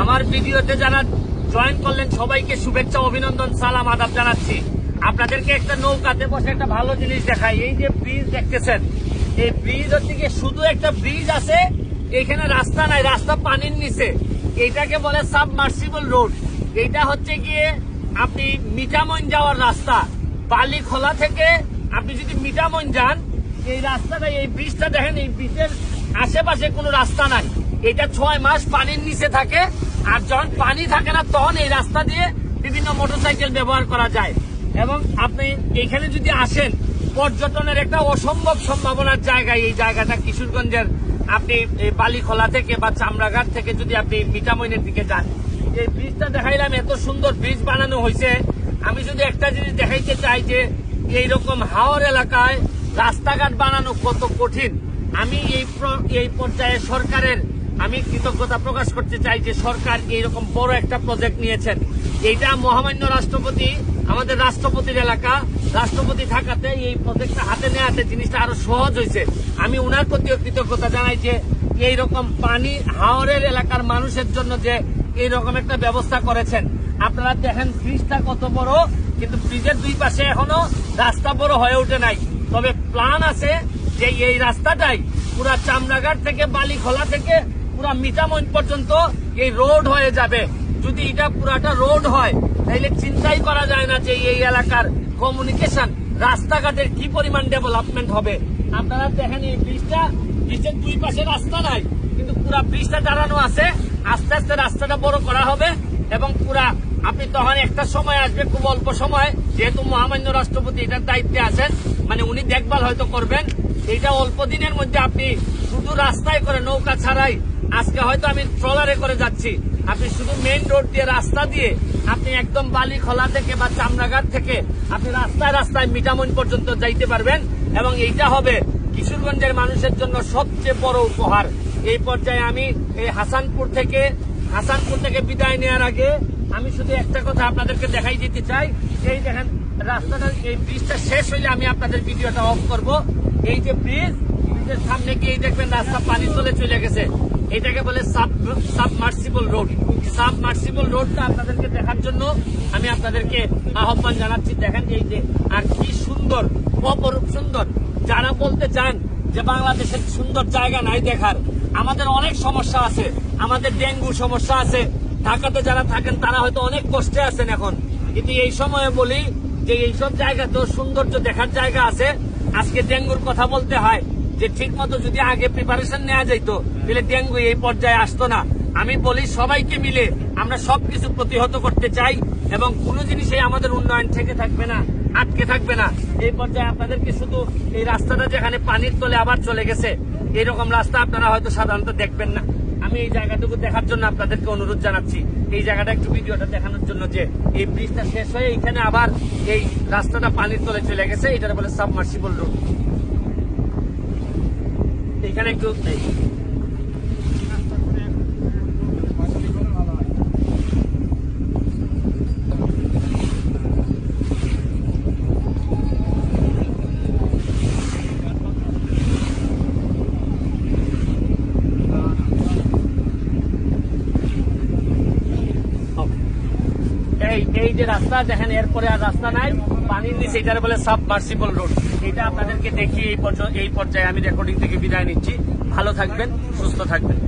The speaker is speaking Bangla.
আমার ভিডিওতে যারা জয়েন করলেন, সবাইকে শুভেচ্ছা, অভিনন্দন, সালাম, আদাব জানাচ্ছি। আপনাদেরকে একটা নৌকাতে বসে একটা ভালো জিনিস দেখাই। এই যে ব্রিজ দেখতেছেন, এই ব্রিজ হচ্ছে শুধু একটা ব্রিজ আছে, এখানে রাস্তা নাই, রাস্তা পানির নিচে। এইটাকে বলে সাবমার্সিবল রোড এইটা হচ্ছে গিয়ে আপনি মিঠামইন যাওয়ার রাস্তা। বালি খোলা থেকে আপনি যদি মিঠামইন যান, এই রাস্তাটা, এই ব্রিজটা দেখেন, এই ব্রিজের আশেপাশে কোনো রাস্তা নাই। এটা ছয় মাস পানির নিচে থাকে, আর যখন পানি থাকে না, তখন এই রাস্তা দিয়ে বিভিন্ন মোটরসাইকেল ব্যবহার করা যায়। এবং আপনি এখানে যদি আসেন, পর্যটনের একটা অসম্ভব সম্ভাবনার জায়গা এই জায়গাটা কিশোরগঞ্জের। আপনি বালিখোলা থেকে বা চামড়াঘাট থেকে যদি আপনি মিঠামইনের দিকে যান, এই ব্রিজটা দেখাইলাম, এত সুন্দর ব্রিজ বানানো হয়েছে। আমি যদি একটা জিনিস দেখাইতে চাই যে, এইরকম হাওর এলাকায় রাস্তাঘাট বানানো কত কঠিন। আমি এই এই পর্যায়ে সরকারের আমি কৃতজ্ঞতা প্রকাশ করতে চাই যে সরকার এইরকম বড় একটা প্রজেক্ট নিয়েছেন। এইটা মহামান্য রাষ্ট্রপতি, আমাদের রাষ্ট্রপতির এলাকা। রাষ্ট্রপতি থাকাতে এই প্রজেক্টটা হাতে নেওয়াতে জিনিসটা আরও সহজ হয়েছে। আমি উনার প্রতিও কৃতজ্ঞতা জানাই যে এইরকম পানি হাওরের এলাকার মানুষের জন্য যে এইরকম একটা ব্যবস্থা করেছেন। আপনারা দেখেন ব্রিজটা কত বড়, কিন্তু ব্রিজের দুই পাশে এখনও রাস্তা বড় হয়ে ওঠে নাই। তবে প্ল্যান আছে যে এই রাস্তাটাই পুরা চামড়াঘাট থেকে বালিখোলা থেকে পুরা মিটামইন পর্যন্ত এই রোড হয়ে যাবে। যদি এটা পুরাটা রোড হয় তাহলে চিন্তাই করা যায় না যে এই এলাকার কমিউনিকেশন রাস্তাঘাটের কি পরিমাণ ডেভেলপমেন্ট হবে। আপনারা দেখেন এই ব্রিজটা, ব্রিজের দুই পাশে রাস্তা নাই, কিন্তু পুরা ব্রিজটা দাঁড়ানো আছে। আস্তে আস্তে রাস্তাটা বড় করা হবে এবং পুরা, আপনি তখন একটা সময় আসবে, খুব অল্প সময়, যেহেতু মহামান্য রাষ্ট্রপতি এটার দায়িত্বে আছেন মানে উনি দেখভাল হয়তো করবেন। এটা অল্প দিনের মধ্যে আপনি শুধু রাস্তায় করে নৌকা ছাড়াই আজকে হয়তো আমি ট্রলারে করে যাচ্ছি। আপনি শুধু মেইন রোড দিয়ে রাস্তা দিয়ে আপনি একদম বালি খোলা থেকে বা চামড়াঘাট থেকে আপনি রাস্তায় রাস্তায় মিটামইন পর্যন্ত যাইতে পারবেন এবং এইটা হবে কিশোরগঞ্জের মানুষের জন্য সবচেয়ে বড় উপহার। এই পর্যায়ে আমি এই হাসানপুর থেকে হাসানপুর থেকে বিদায় নেওয়ার আগে আমি শুধু একটা কথা আপনাদেরকে দেখাই দিতে চাই। এই দেখেন, রাস্তাটা, এই ব্রিজটা শেষ হইলে আমি আপনাদের ভিডিওটা অফ করব। এই যে ব্রিজ ব্রিজের সামনে গিয়ে দেখবেন রাস্তা পানি চলে চলে গেছে। এটাকে বলে সাবমার্সিবল রোড। সাবমার্সিবল রোডটা আপনাদেরকে দেখার জন্য আমি আপনাদেরকে আহ্বান জানাচ্ছি। দেখেন এই যে, আর কি সুন্দর, অপরূপ সুন্দর। যারা বলতে চান যে বাংলাদেশের সুন্দর জায়গা নাই দেখার, আমাদের অনেক সমস্যা আছে, আমাদের ডেঙ্গু সমস্যা আছে। ঢাকাতে যারা থাকেন, তারা হয়তো অনেক কষ্টে আছেন এখন। কিন্তু এই সময়ে বলি যে এইসব জায়গা তো সৌন্দর্য দেখার জায়গা আছে। আজকে ডেঙ্গুর কথা বলতে হয় যে ঠিক মতো যদি আগে প্রিপারেশন নেওয়া যাইতো, তাহলে ডেঙ্গু এই পর্যায়ে আসতো না। আমি বলি সবাইকে মিলে আমরা সবকিছু প্রতিহত করতে চাই এবং কোনো জিনিসই আমাদের উন্নয়ন থেকে থাকবে না, আটকে থাকবে না। এই পর্যায়ে আপনাদেরকে শুধু এই রাস্তাটা যেখানে পানির তলে আবার চলে গেছে, এরকম রাস্তা আপনারা হয়তো সাধারণত দেখবেন না। আমি এই জায়গাটুকু দেখার জন্য আপনাদেরকে অনুরোধ জানাচ্ছি। এই জায়গাটা একটু ভিডিওটা দেখানোর জন্য যে এই ব্রিজটা শেষ হয়ে এখানে আবার এই রাস্তাটা পানির তলে চলে গেছে এটা বলে সাবমার্সিবল রোড এখানে একটু এই, এই যে রাস্তা, দেখেন এরপরে আর রাস্তা নাই। পানির নিচে এটার বলে সাবমার্সিবল রোড এটা আপনাদেরকে দেখি এই পর্যায়ে আমি রেকর্ডিং থেকে বিদায় নিচ্ছি। ভালো থাকবেন, সুস্থ থাকবেন।